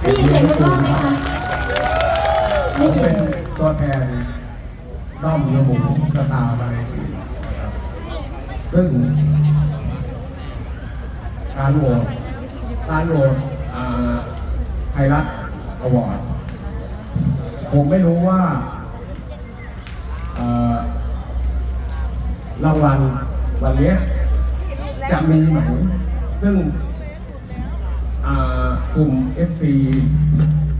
ได้ยินเสียงคุณพ่อไหมคะ ได้ยิเป็นน ตัวแทนด้อมยมูสตาร์มาเลยนะครับซึ่ง การโหวตการโหวตอ่าไทยรัฐอวอร์ดผมไม่รู้ว่าเอ่อรางวัลวันเนี้ยจะมีไหมซึ่งอ่า กลุ่ม FC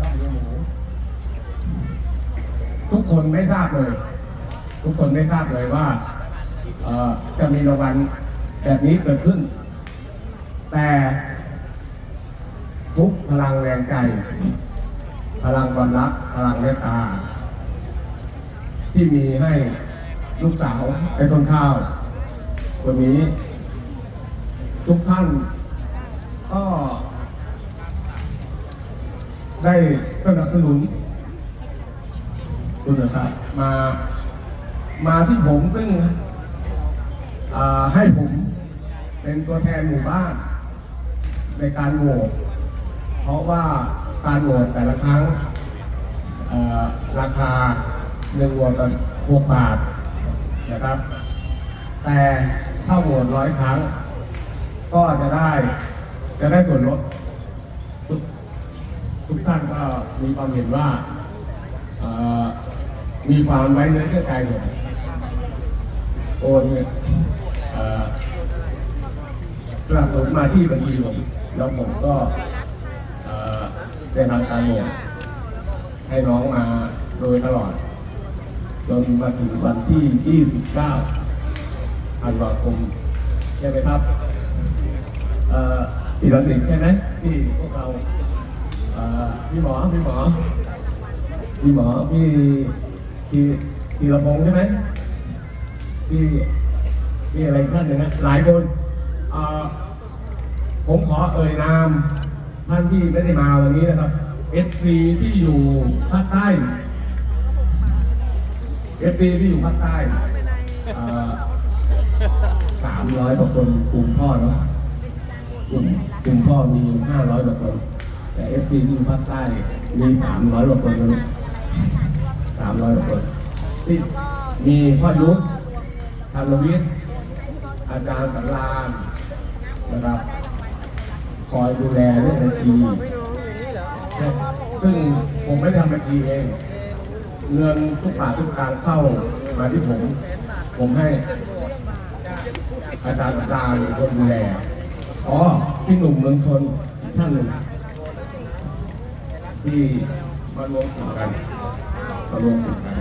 ด้อมยมูทุกคนไม่ทราบเลย ทุกคนไม่ทราบเลยว่าจะมีรางวัลแบบนี้เกิดขึ้น แต่ทุกพลังแรงใจ พลังความรักพลังเมตตา ที่มีให้ลูกสาวไอ้ต้นข้าวคนนี้ ทุกท่านก็ ได้สนับสนุนคุณนะครับมามาที่ผมซึ่งให้ผมเป็นตัวแทนหมู่บ้าน ในการโหวตเพราะว่าการโหวตแต่ละครั้งราคาหนึ่งโหวตต่อหกบาทนะครับ แต่ถ้าโหวตร้อยครั้ง ก็จะได้จะได้ส่วนลด ทุกท่านก็มีความเห็นว่ามีความไว้เนื้อเชื่อใจผมโอนเงินเอ่อกลับผมมาที่บัญชีผมแล้วผมก็ได้ทำการโอนให้น้องมาโดยตลอดจนมาถึงวันที่ 29ธันวาคมใช่ไหมครับอ่อปีสันติใช่ไหมที่พวกเรา พี่หมอพี่หมอพี่หมอพี่พี่พี่ระพงใช่ไหมพี่พี่อะไรท่านหนึ่งนะหลายคนผมขอเอ่ยนาม ท่านที่ไม่ได้มาวันนี้นะครับ FC ที่อยู่ภาคใต้ FC ที่อยู่ภาคใต้สามร้อยกว่าคนกลุ่มพ่อเนาะกลุ่มกลุ่มพ่อมีห้าร้อยกว่าคน แต่ FC ที่อยู่ภาคใต้มีสามร้อยกว่าคนนะสามร้อยกว่าคนที่มีพ่อยุทธธารวิทย์อาจารย์สังรามนะครับ คอยดูแลเรื่องบัญชี ซึ่งผมไม่ทำบัญชีเอง เงินทุกบาททุกสตางค์เข้ามาที่ผม ผมให้อาจารย์สังรามเป็นคนดูแล อ๋อพี่หนุ่มเมืองชนท่านหนึ่ง ที่มารวมกลุ่มกันมารวมกลุ่มกัน